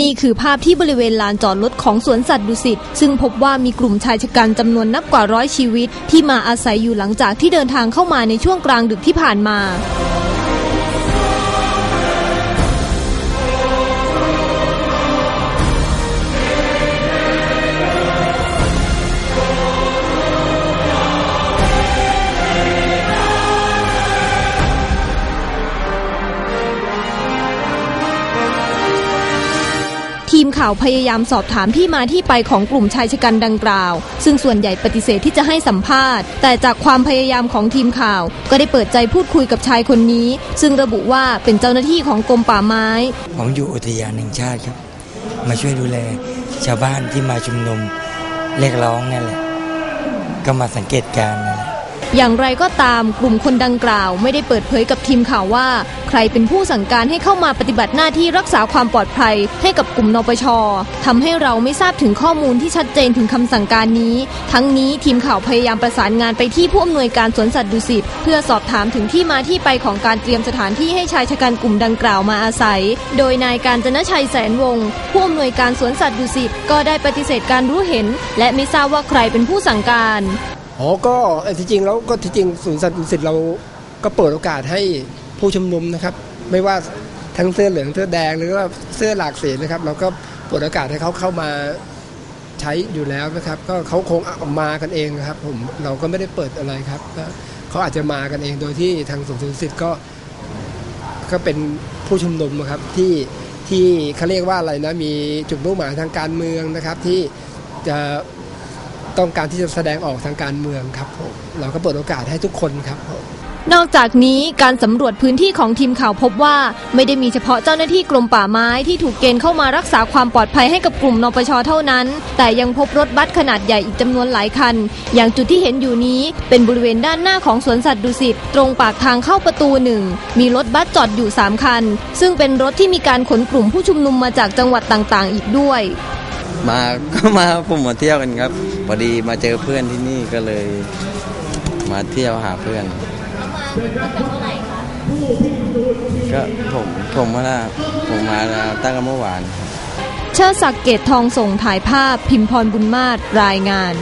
นี่คือภาพที่บริเวณลานจอดรถของสวนสัตว์ดุสิตซึ่งพบว่ามีกลุ่มชายชะกันจำนวนนับกว่าร้อยชีวิต ที่มาอาศัยอยู่หลังจากที่เดินทางเข้ามาในช่วงกลางดึกที่ผ่านมา ทีมข่าวพยายามสอบถามที่มาที่ไปของกลุ่มชายชะกันดังกล่าว ซึ่งส่วนใหญ่ปฏิเสธที่จะให้สัมภาษณ์ แต่จากความพยายามของทีมข่าว ก็ได้เปิดใจพูดคุยกับชายคนนี้ ซึ่งระบุว่าเป็นเจ้าหน้าที่ของกรมป่าไม้ ผมอยู่อุทยานแห่งชาติครับ มาช่วยดูแลชาวบ้านที่มาชุมนุมเรียกร้องนั่นแหละ ก็มาสังเกตการณ์นะ อย่างไรก็ตามกลุ่มคนดังกล่าว ไม่ได้เปิดเผยกับทีมข่าวว่า ใครเป็นผู้สั่งการให้เข้ามาปฏิบัติหน้าที่รักษาความปลอดภัย ให้กับกลุ่มนปชทำให้เราไม่ทราบถึงข้อมูลที่ชัดเจนถึงคำสั่งการนี้ ทั้งนี้ทีมข่าวพยายามประสานงานไปที่ผู้อำนวยการสวนสัตว์ดุสิตเพื่อสอบถามถึงที่มาที่ไปของการเตรียมสถานที่ให้ชายชะกันกลุ่มดังกล่าวมาอาศัย โดยนายการจนชัยแสนวงศ์ผู้อำนวยการสวนสัตว์ดุสิตก็ได้ปฏิเสธการรู้เห็น และไม่ทราบว่าใครเป็นผู้สั่งการ อ๋อก็ที่จริงแล้วก็ที่จริงศูนย์สัตว์ดุสิตเราก็เปิดโอกาสให้ผู้ชุมนุมนะครับ ไม่ว่าทั้งเสื้อเหลืองเสื้อแดงหรือว่าเสื้อหลากสีนะครับ เราก็เปิดโอกาสให้เขาเข้ามาใช้อยู่แล้วนะครับ ก็เขาคงมากันเองนะครับ ผมเราก็ไม่ได้เปิดอะไรครับก็เขาอาจจะมากันเองโดยที่ทางศูนย์ดุสิตก็ก็เป็นผู้ชุมนุมนะครับที่ที่เขาเรียกว่าอะไรนะมีจุดมุ่งหมายทางการเมืองนะครับ ที่จะ ต้องการที่จะแสดงออกทางการเมืองครับผมเราก็เปิดโอกาสให้ทุกคนครับผมนอกจากนี้การสำรวจพื้นที่ของทีมข่าวพบว่า ไม่ได้มีเฉพาะเจ้าหน้าที่กรมป่าไม้ที่ถูกเกณฑ์เข้ามารักษาความปลอดภัยให้กับกลุ่มนปชเท่านั้น แต่ยังพบรถบัสขนาดใหญ่อีกจำนวนหลายคัน อย่างจุดที่เห็นอยู่นี้เป็นบริเวณด้านหน้าของสวนสัตว์ดุสิตตรงปากทางเข้าประตูหนึ่งมีรถบัสจอดอยู่ 3 คัน ซึ่งเป็นรถที่มีการขนกลุ่มผู้ชุมนุมมาจากจังหวัดต่างๆ อีกด้วย มาก็มาผมมาเที่ยวกันครับพอดีมาเจอเพื่อนที่นี่ก็เลย มาเที่ยวหาเพื่อน ก็ผมผมมาละผมมาตั้งแต่เมื่อวาน เชิดศักดิ์เกตทองส่งถ่ายภาพพิมพรบุญมาศรายงาน